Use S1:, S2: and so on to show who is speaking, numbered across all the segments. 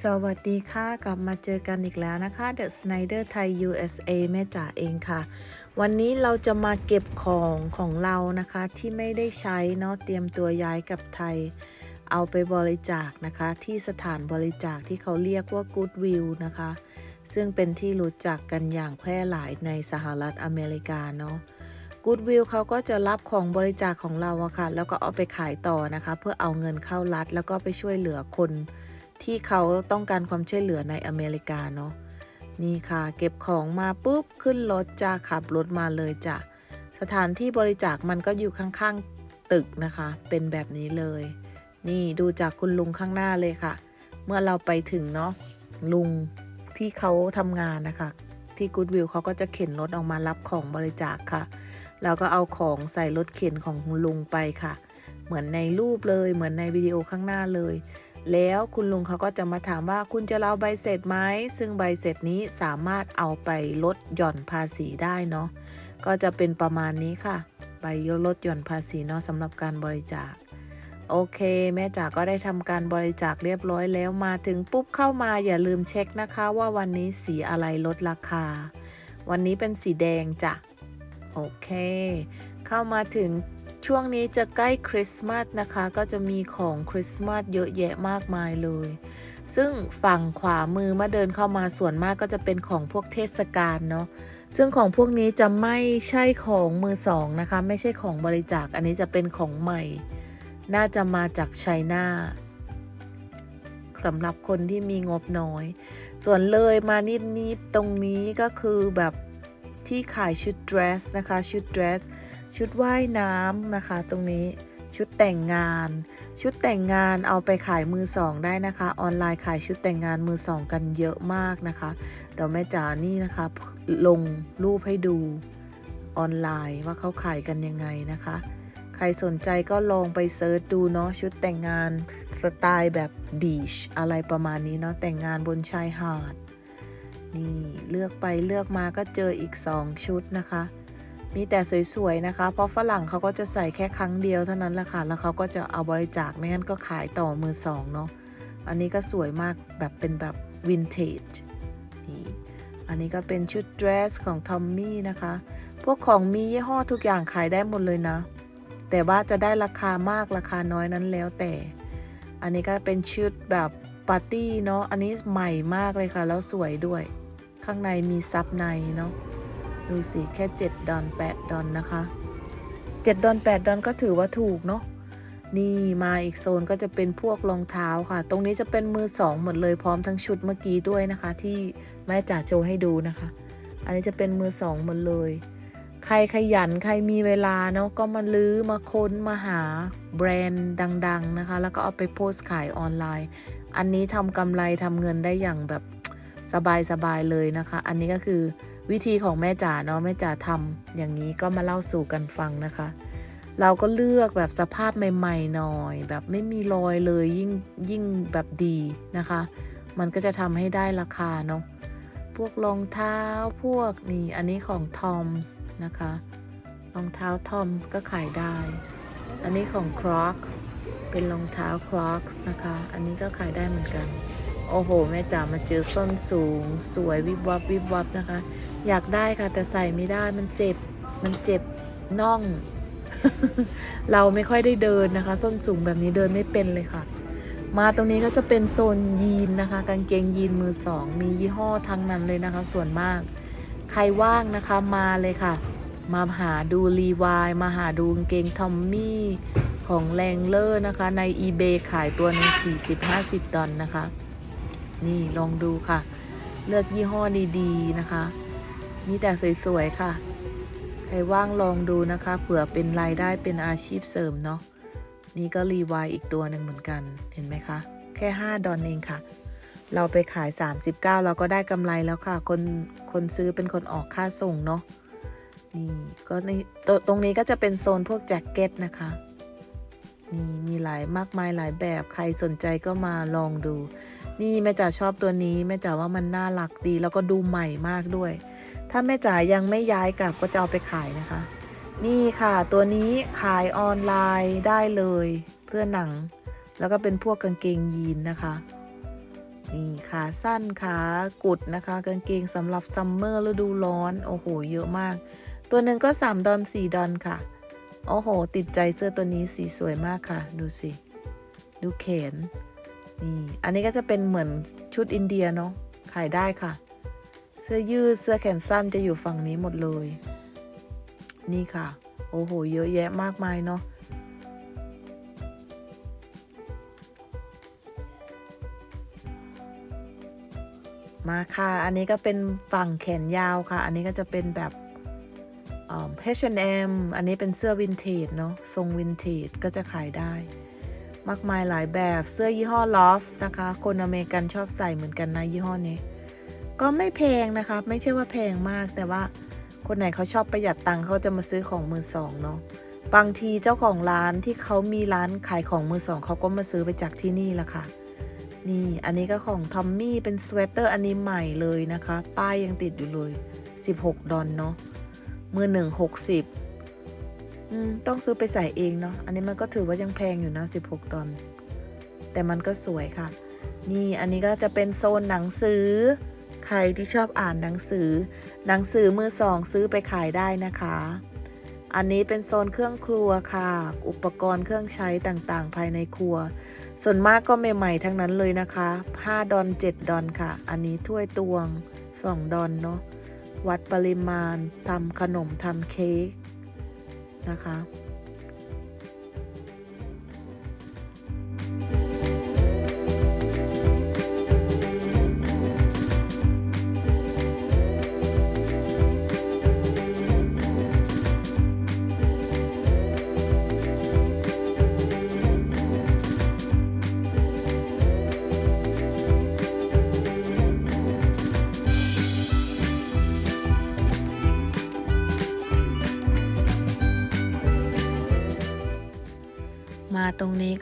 S1: สวัสดีค่ะ กลับมาเจอกันอีกแล้วนะคะ The Snyder Thai USA แม่จ๋าเองค่ะ วันนี้เราจะมาเก็บของของเรานะคะที่ไม่ได้ใช้เนาะเตรียมตัวย้ายกับไทย เอาไปบริจาคนะคะ ที่สถานบริจาคที่เขาเรียกว่า Goodwill นะคะ ซึ่งเป็นที่รู้จักกันอย่างแพร่หลายในสหรัฐอเมริกาเนาะ Goodwill เขาก็จะรับของบริจาคของเราอะค่ะ แล้วก็เอาไปขายต่อนะคะ เพื่อเอาเงินเข้ารัฐ แล้วก็ไปช่วยเหลือคน ที่เขาต้องการความช่วยเหลือในอเมริกาเนาะนี่ค่ะ เก็บของมาปุ๊บขึ้นรถจ้าขับรถมาเลยจ้ะสถานที่บริจาคมันก็อยู่ข้างๆตึกนะคะ เป็นแบบนี้เลย นี่ดูจากคุณลุงข้างหน้าเลยค่ะ เมื่อเราไปถึงเนาะลุงที่เขาทำงานนะคะ ที่กูดวิวเขาก็จะเข็นรถออกมารับของบริจาคค่ะ แล้วก็เอาของใส่รถเข็นของลุงไปค่ะ เหมือนในรูปเลย เหมือนในวิดีโอข้างหน้าเลย แล้วคุณลุงเขาก็จะมาถามว่าคุณจะเอาใบเสร็จไหมซึ่งใบเสร็จนี้สามารถเอาไปลดหย่อนภาษีได้เนาะก็จะเป็นประมาณนี้ค่ะ ใบลดหย่อนภาษีเนาะสำหรับการบริจาคโอเค แม่จ๋าก็ได้ทำการบริจาคเรียบร้อยแล้วมาถึงปุ๊บเข้ามาอย่าลืมเช็คนะคะ ว่าวันนี้สีอะไรลดราคา วันนี้เป็นสีแดงจ้ะโอเค เข้ามาถึง ช่วงนี้จะใกล้คริสต์มาสนะคะ ก็จะมีของคริสต์มาสเยอะแยะมากมายเลย ซึ่งฝั่งขวามือเมื่อเดินเข้ามาส่วนมากก็จะเป็นของพวกเทศกาลเนาะซึ่งของพวกนี้จะไม่ใช่ของมือสองนะคะ ไม่ใช่ของบริจาคอันนี้จะเป็นของใหม่ น่าจะมาจากไชน่าสำหรับคนที่มีงบน้อย ส่วนเลยมานิดๆตรงนี้ก็คือแบบที่ขายชุดเดรสนะคะ ชุดเดรส ชุดว่ายน้ำนะคะ ตรงนี้ชุดแต่งงาน ชุดแต่งงานเอาไปขายมือสองได้นะคะ ออนไลน์ขายชุดแต่งงานมือสองกันเยอะมากนะคะ เดี๋ยวแม่จ๋านี่นะคะ ลงรูปให้ดูออนไลน์ว่าเขาขายกันยังไงนะคะ ใครสนใจก็ลองไปเซิร์ชดูเนาะชุดแต่งงานสไตล์แบบบีชอะไรประมาณนี้เนาะแต่งงานบนชายหาดนี่เลือกไปเลือกมาก็เจออีก 2 ชุดนะคะ มีแต่สวยๆนะคะ เพราะฝรั่งเขาก็จะใส่แค่ครั้งเดียวเท่านั้นแหละค่ะ แล้วเขาก็จะเอาบริจาคไม่งั้นก็ขายต่อมือสองเนาะ อันนี้ก็สวยมากแบบเป็นแบบวินเทจ นี่ อันนี้ก็เป็นชุดเดรสของทอมมี่นะคะ พวกของมียี่ห้อทุกอย่างขายได้หมดเลยนะ แต่ว่าจะได้ราคามากราคาน้อยนั้นแล้วแต่ อันนี้ก็เป็นชุดแบบปาร์ตี้เนาะ อันนี้ใหม่มากเลยค่ะ แล้วสวยด้วย ข้างในมีซับในเนาะ ดูสิแค่ 7 ดอล8ดอลนะคะ 7 ดอล8ดอลก็ถือว่าถูกเนาะนี่มาอีกโซนก็จะเป็นพวกรองเท้าค่ะ ตรงนี้จะเป็นมือสองหมดเลยพร้อมทั้งชุดเมื่อกี้ด้วยนะคะ ที่แม่จ๋าโชว์ให้ดูนะคะ อันนี้จะเป็นมือสองหมดเลย ใครขยันใครมีเวลาเนาะก็มาลื้อมาค้นมาหาแบรนด์ดัง ๆนะคะ แล้วก็เอาไปโพสต์ขายออนไลน์ อันนี้ทำกำไรทำเงินได้อย่างแบบสบายๆเลยนะคะ อันนี้ก็คือ วิธีของแม่จ๋าเนาะแม่จ๋าทำอย่างนี้ก็มาเล่าสู่กันฟังนะคะ เราก็เลือกแบบสภาพใหม่ๆหน่อย แบบไม่มีรอยเลยยิ่งยิ่งแบบดีนะคะ มันก็จะทำให้ได้ราคาเนาะพวกรองเท้าพวกนี่อันนี้ของ Toms นะคะรองเท้า Toms ก็ขายได้ อันนี้ของ Crocs เป็นรองเท้า Crocs นะคะ อันนี้ก็ขายได้เหมือนกัน โอ้โห แม่จ๋ามาเจอส้นสูง สวยวิบวับวิบวับนะคะ อยากได้ค่ะ แต่ใส่ไม่ได้มันเจ็บ มันเจ็บน่อง เราไม่ค่อยได้เดินนะคะ ส้นสูงแบบนี้เดินไม่เป็นเลยค่ะ มาตรงนี้ก็จะเป็นโซนยีนนะคะ กางเกงยีนมือสอง มียี่ห้อทั้งนั้นเลยนะคะ ส่วนมาก ใครว่างนะคะมาเลยค่ะ มาหาดูรีวายมาหาดูกางเกงทอมมี่ของแรงเลอร์นะคะ ใน eBay ขายตัวนึง40-50 ดอลนะคะ นี่ลองดูค่ะ เลือกยี่ห้อดีๆนะคะ มีแต่สวยๆค่ะ ใครว่างลองดูนะคะ เผื่อเป็นรายได้เป็นอาชีพเสริมเนาะ นี่ก็รีวายอีกตัวหนึ่งเหมือนกัน เห็นไหมคะ แค่ 5 ดอลเองค่ะ เราไปขาย 39 เราก็ได้กำไรแล้วค่ะ คน คนซื้อเป็นคนออกค่าส่งเนาะ นี่ ก็ในตตรงนี้ก็จะเป็นโซนพวกแจ็คเก็ตนะคะนี่มีหลายมากมายหลายแบบใครสนใจก็มาลองดู นี่แม่จ๋าชอบตัวนี้แม่จ๋าว่ามันน่ารักดีแล้วก็ดูใหม่มากด้วย ถ้าแม่จ๋ายังไม่ย้ายกลับก็จะเอาไปขายนะคะ นี่ค่ะตัวนี้ขายออนไลน์ได้เลยเพื่อหนัง แล้วก็เป็นพวกกางเกงยีนนะคะนี่ขาสั้นขากุดนะคะ กางเกงสำหรับซัมเมอร์ฤดูร้อน โอ้โห เยอะมาก ตัวหนึ่งก็ 3 ดอน 4 ดอนค่ะ โอ้โห ติดใจเสื้อตัวนี้สีสวยมากค่ะ ดูสิ ดูแขนนี่ อันนี้ก็จะเป็นเหมือนชุดอินเดียเนาะขายได้ค่ะ เสื้อยืดเสื้อแขนสั้นจะอยู่ฝั่งนี้หมดเลย นี่ค่ะ โอ้โห เยอะแยะมากมายเนาะมาค่ะ อันนี้ก็เป็นฝั่งแขนยาวค่ะ อันนี้ก็จะเป็นแบบเอ่อ H&M อันนี้เป็นเสื้อวินเทจเนาะ ทรงวินเทจก็จะขายได้ มากมายหลายแบบ เสื้อยี่ห้อ Loft นะคะ คนอเมริกันชอบใส่เหมือนกันนะยี่ห้อนี้ ก็ไม่แพงนะคะ ไม่ใช่ว่าแพงมากแต่ว่าคนไหนเขาชอบประหยัดตังค์เขาจะมาซื้อของมือสองเนาะบางทีเจ้าของร้านที่เขามีร้านขายของมือสองเขาก็มาซื้อไปจากที่นี่ละค่ะ นี่อันนี้ก็ของทอมมี่เป็นสเวตเตอร์อันนี้ใหม่เลยนะคะ ป้ายยังติดอยู่เลย 16 ดอลเนาะมือหนึ่งหกสิบต้องซื้อไปใส่เองเนาะอันนี้มันก็ถือว่ายังแพงอยู่นะ16 ดอลแต่มันก็สวยค่ะ นี่อันนี้ก็จะเป็นโซนหนังสือ ใครที่ชอบอ่านหนังสือ หนังสือมือสองซื้อไปขายได้นะคะ อันนี้เป็นโซนเครื่องครัวค่ะ อุปกรณ์เครื่องใช้ต่างๆ ภายในครัว ส่วนมากก็ใหม่ๆทั้งนั้นเลยนะคะ 5 ดอน 7 ดอนค่ะ อันนี้ถ้วยตวง 2 ดอนเนาะ วัดปริมาณทำขนมทำเค้กนะคะ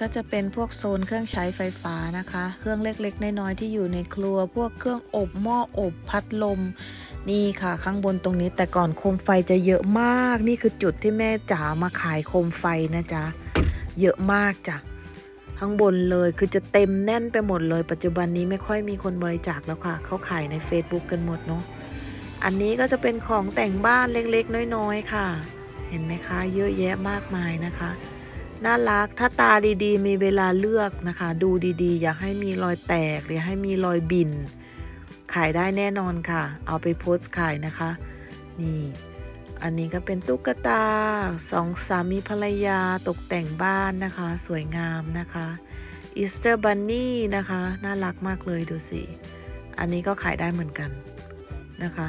S1: ก็จะเป็นพวกโซนเครื่องใช้ไฟฟ้านะคะ เครื่องเล็กๆ น้อยๆที่อยู่ในครัว พวกเครื่องอบหม้ออบพัดลม นี่ค่ะข้างบนตรงนี้แต่ก่อนโคมไฟจะเยอะมาก นี่คือจุดที่แม่จ๋ามาขายโคมไฟนะจ๊ะ เยอะมากจ้ะข้างบนเลยคือจะเต็มแน่นไปหมดเลย ปัจจุบันนี้ไม่ค่อยมีคนบริจาคแล้วค่ะ เขาขายใน Facebook กันหมดเนาะอันนี้ก็จะเป็นของแต่งบ้านเล็กๆ น้อยๆ ค่ะ เห็นไหมคะ เยอะแยะมากมายนะคะ น่ารัก ถ้าตาดีๆ มีเวลาเลือกนะคะ ดูดีๆ อย่าให้มีรอยแตกหรือให้มีรอยบิน ขายได้แน่นอนค่ะ เอาไปโพสต์ขายนะคะ นี่ อันนี้ก็เป็นตุ๊กตาสองสามีภรรยาตกแต่งบ้านนะคะ สวยงามนะคะอีสเตอร์บันนี่นะคะ น่ารักมากเลยดูสิ อันนี้ก็ขายได้เหมือนกันนะคะ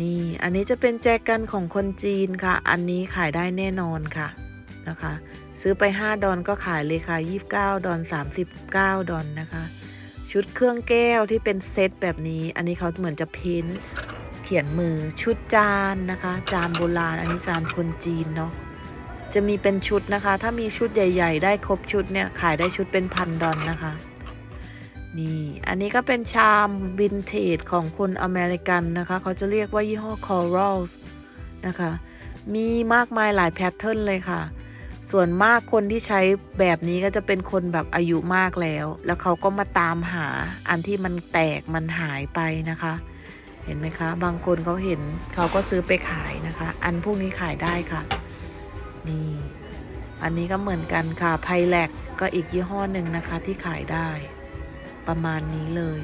S1: นี่ อันนี้จะเป็นแจกันของคนจีนค่ะ อันนี้ขายได้แน่นอนค่ะ นะคะ ซื้อไป 5 ดอนก็ขายเลยค่ะ 29 ดอน 39 ดอนนะคะ ชุดเครื่องแก้วที่เป็นเซตแบบนี้ อันนี้เขาเหมือนจะเพ้นท์เขียนมือชุดจานนะคะ จานโบราณ อันนี้จานคนจีนเนาะจะมีเป็นชุดนะคะ ถ้ามีชุดใหญ่ ๆ ได้ครบชุดเนี่ย ขายได้ชุดเป็นพันดอนนะคะ นี่ อันนี้ก็เป็นชามวินเทจของคนอเมริกันนะคะ เขาจะเรียกว่ายี่ห้อ Corals นะคะ มีมากมายหลายแพทเทิร์นเลยค่ะ ส่วนมากคนที่ใช้แบบนี้ก็จะเป็นคนแบบอายุมากแล้ว แล้วเขาก็มาตามหาอันที่มันแตกมันหายไปนะคะ เห็นไหมคะ บางคนเขาเห็นเขาก็ซื้อไปขายนะคะ อันพวกนี้ขายได้ค่ะ นี่ อันนี้ก็เหมือนกันค่ะไพแลกก็อีกยี่ห้อหนึ่งนะคะที่ขายได้ ประมาณนี้เลย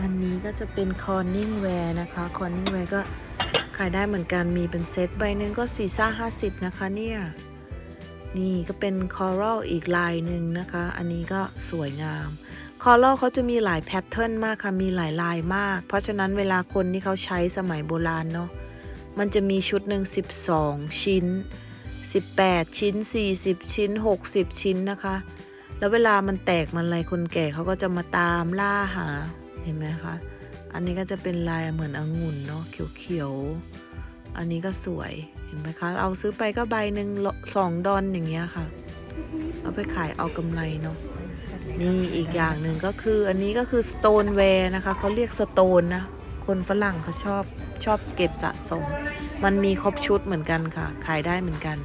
S1: อันนี้ก็จะเป็นคอนนิ่งแวร์นะคะคอนนิ่งแวร์ก็ ขายได้เหมือนกันมีเป็นเซตใบหนึ่งก็4ซ่า50นะคะเนี่ยนี่ก็เป็นคอรัลอีกลายหนึ่งนะคะ อันนี้ก็สวยงาม คอรัลเขาจะมีหลายแพทเทิร์นมากค่ะ มีหลายลายมาก เพราะฉะนั้นเวลาคนที่เขาใช้สมัยโบราณเนาะ มันจะมีชุดหนึ่ง12 ชิ้น 18 ชิ้น 40 ชิ้น 60 ชิ้นนะคะ แล้วเวลามันแตกมันอะไรคนแก่เขาก็จะมาตามล่าหา เห็นไหมคะ อันนี้ก็จะเป็นลายเหมือนองุ่นเนาะเขียวๆ อันนี้ก็สวยเห็นไหมคะ เอาซื้อไปก็ใบหนึ่งสองดอนอย่างเงี้ยค่ะ เอาไปขายเอากำไรเนาะนี่อีกอย่างหนึ่งก็คืออันนี้ก็คือสโตนแวร์นะคะเขาเรียกสโตนนะ คนฝรั่งเขาชอบชอบเก็บสะสม มันมีครบชุดเหมือนกันค่ะ ขายได้เหมือนกัน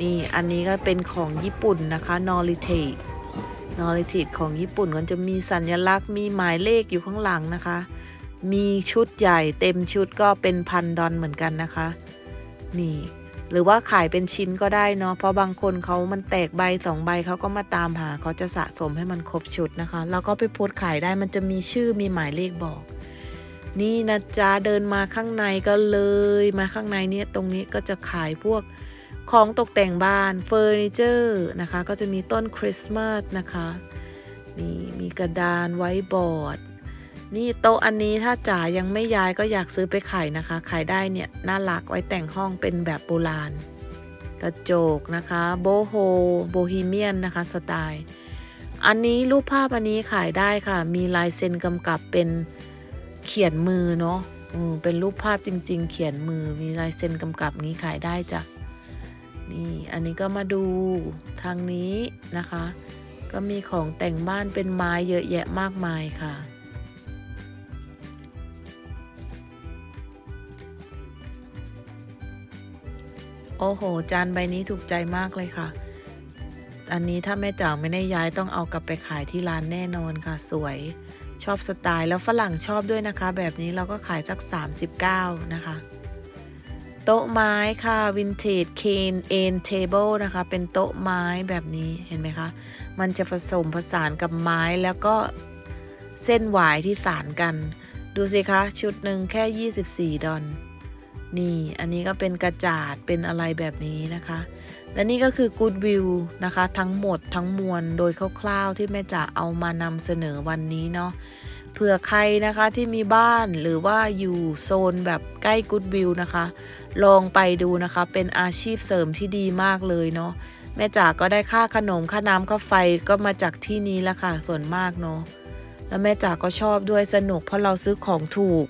S1: นี่อันนี้ก็เป็นของญี่ปุ่นนะคะนอริเทนอริทิดของญี่ปุ่นก็จะมีสัญลักษณ์มีหมายเลขอยู่ข้างหลังนะคะ มีชุดใหญ่เต็มชุดก็เป็นพันดอนเหมือนกันนะคะ นี่ หรือว่าขายเป็นชิ้นก็ได้เนาะเพราะบางคนเขามันแตกใบสองใบเขาก็มาตามหาเขาจะสะสมให้มันครบชุดนะคะ แล้วก็ไปโพสขายได้มันจะมีชื่อมีหมายเลขบอก นี่นะจ๊ะเดินมาข้างในก็เลยมาข้างในเนี่ยตรงนี้ก็จะขายพวกของตกแต่งบ้านเฟอร์นิเจอร์นะคะ ก็จะมีต้นคริสต์มาสนะคะนี่มีกระดานไว้บอร์ด นี่โต๊ะอันนี้ถ้าจ๋ายังไม่ย้ายก็อยากซื้อไปขายนะคะ ขายได้เนี่ยน่ารักไว้แต่งห้องเป็นแบบโบราณ กระจกนะคะโบโฮโบฮีเมียนนะคะสไตล์ อันนี้รูปภาพอันนี้ขายได้ค่ะ มีลายเซ็นกำกับเป็นเขียนมือเนาะเป็นรูปภาพจริง ๆ เขียนมือมีลายเซ็นกำกับนี้ขายได้จ้ะนี่อันนี้ก็มาดูทางนี้นะคะ ก็มีของแต่งบ้านเป็นไม้เยอะแยะมากมายค่ะ โอ้โห จานใบนี้ถูกใจมากเลยค่ะ อันนี้ถ้าแม่จ๋าไม่ได้ย้ายต้องเอากลับไปขายที่ร้านแน่นอนค่ะ สวย ชอบสไตล์แล้วฝรั่งชอบด้วยนะคะ แบบนี้เราก็ขายสัก 39 นะคะ โต๊ะไม้ค่ะวินเทจเคนเอนเทเบิลนะคะ เป็นโต๊ะไม้แบบนี้เห็นไหมคะ มันจะผสมผสานกับไม้แล้วก็เส้นหวายที่สานกัน ดูสิคะ ชุดหนึ่งแค่ 24 ดอล นี่อันนี้ก็เป็นกระจาดเป็นอะไรแบบนี้นะคะ และนี่ก็คือ Good View นะคะ ทั้งหมดทั้งมวลโดยคร่าวๆที่แม่จ๋าเอามานำเสนอวันนี้เนาะเผื่อใครนะคะที่มีบ้านหรือว่าอยู่โซนแบบใกล้ Good View นะคะ ลองไปดูนะคะเป็นอาชีพเสริมที่ดีมากเลยเนาะแม่จ๋าก็ได้ค่าขนมค่าน้ำค่าไฟก็มาจากที่นี้ละค่ะส่วนมากเนาะแล้วแม่จ๋าก็ชอบด้วยสนุกเพราะเราซื้อของถูก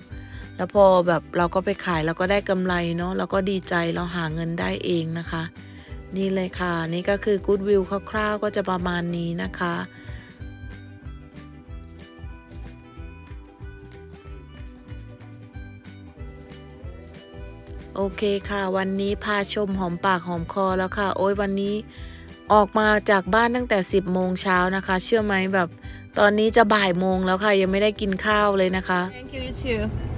S1: แล้วพอแบบเราก็ไปขายเราก็ได้กำไรเนาะเราก็ดีใจเราหาเงินได้เองนะคะ นี่เลยค่ะ นี่ก็คือ Good View คร่าวๆก็จะประมาณนี้นะคะโอเคค่ะ วันนี้พาชมหอมปากหอมคอแล้วค่ะ โอ้ยวันนี้ออกมาจากบ้านตั้งแต่ 10โมงเช้านะคะ เชื่อไหมแบบ ตอนนี้จะบ่ายโมงแล้วค่ะ ยังไม่ได้กินข้าวเลยนะคะ
S2: Thank you, you too.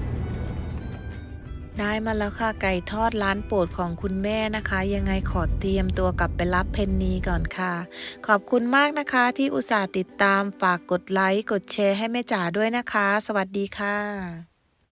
S1: ได้มาแล้วค่ะไก่ทอดร้านโปรดของคุณแม่นะคะ ยังไงขอเตรียมตัวกลับไปรับเพนนีก่อนค่ะ ขอบคุณมากนะคะที่อุตส่าห์ติดตามฝากกดไลค์กดแชร์ให้แม่จ๋าด้วยนะคะ สวัสดีค่ะ